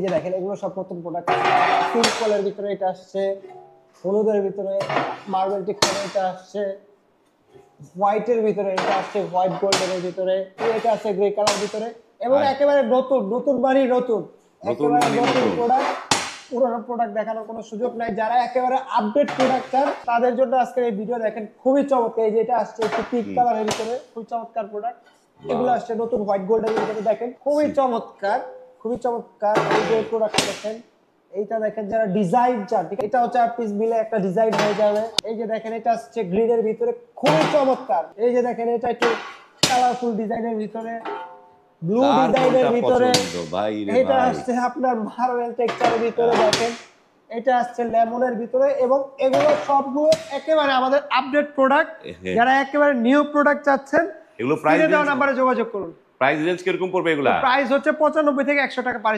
এই যে দেখেন এগুলো সব নতুন প্রোডাক্ট সিম্পলের ভিতরে এটা আসছে হলুদের ভিতরে মার্বেল টিকের এটা আসছে হোয়াইটের ভিতরে এটা আসছে হোয়াইট গোল্ডের ভিতরে এটা আছে গ্রে কালার ভিতরে এবং একেবারে নতুন নতুন বাড়ি নতুন। নতুন একেবারে নতুন। প্রোডাক্ট পুরোনো প্রোডাক্ট দেখানোর কোনো সুযোগ নাই। যারা একেবারে আপডেট প্রোডাক্ট চান তাদের জন্য আজকের এই ভিডিও দেখেন খুবই চমৎকার। এই যে এটা আসছে একটু পিঙ্ক কালারের ভিতরে খুবই চমৎকার প্রোডাক্ট এগুলো আসছে নতুন হোয়াইট গোল্ডের ভিতরে দেখেন খুবই চমৎকার। খুবই চমৎকার এই যে প্রোডাক্ট দেখেন। এইটা দেখেন যারা ডিজাইন চান ঠিক এটা হচ্ছে আর পিস মিলে একটা ডিজাইন হয়ে যাবে। এই যে দেখেন এটা আসছে গ্রিনের ভিতরে খুবই চমৎকার। এই যে দেখেন এটা একটু কালারফুল ডিজাইনের ভিতরে ব্লু ডিজাইনের ভিতরে। এটা। আসছে আপনার মার্বেল টেক্সচারের ভিতরে দেখেন। এটা আসছে লেমনের ভিতরে এবং এগুলো সবগুলো একেবারে আমাদের আপডেট প্রোডাক্ট যারা একেবারে নিউ প্রোডাক্ট চাচ্ছেন এগুলো প্রাইস নাম্বারে যোগাযোগ করুন। প্রাইস রেঞ্জ কীরকম পড়বে এগুলা? প্রাইস হচ্ছে পঁচানব্বই থেকে একশো টাকা পার